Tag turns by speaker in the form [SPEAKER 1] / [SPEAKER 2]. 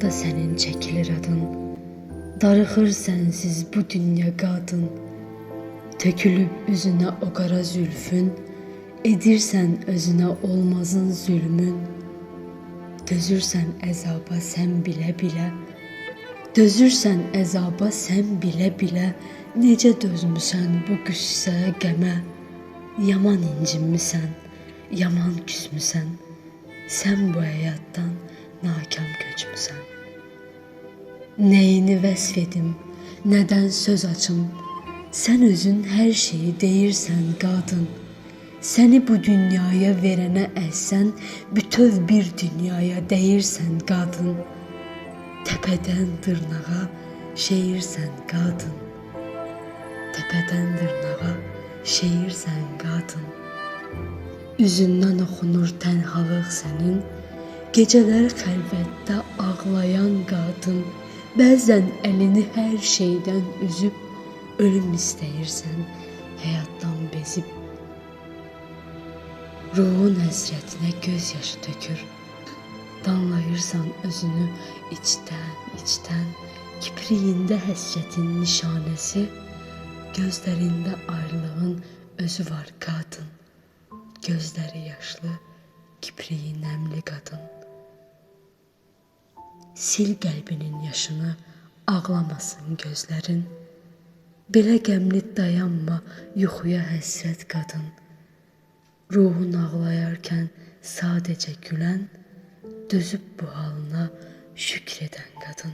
[SPEAKER 1] da sənin çəkilir adın. Darıxır sənsiz bu dünya qadın. Tökülüb üzünə o qara zülfün, edirsən özünə olmazın zülmün. Dözürsən əzaba sən bilə-bilə, dözürsən əzaba sən bilə-bilə, necə dözmüsən bu qüssəyə, qəmə? Yaman incinmisən, yaman küsmüsən. Sən bu həyatdan köçmüsən. Nəyini vəsf edim, nədən söz açım? Sən özün hər şeyi deyirsən qadın. Səni bu dünyaya verənə əhsən, bütöv bir dünyaya deyirsən qadın. Təpədən dırnağa şeirsən qadın. Təpədən dırnağa şeirsən qadın. Üzündən oxunur tənhalıq sənin. Gecələr xəlvətdə ağlayan qadın. Bəzən əlini hər şeydən üzüb ölüm istəyirsən, həyatdan bezib. Ruhun həsrətinə göz yaşı tökür. Danlayırsan özünü içdən, içdən. Kipriyində həsrətin nişanəsi, gözlərində ayrılığın özü var qadın. Gözləri yaşlı, kipriyi nəmli qadın. Sil qəlbinin yaşını, ağlamasın gözlərin. Belə qəmli dayanma, yuxuya həsrət qadın. Ruhun ağlayarkən sadəcə gülən, dözüb bu halına şükr edən qadın.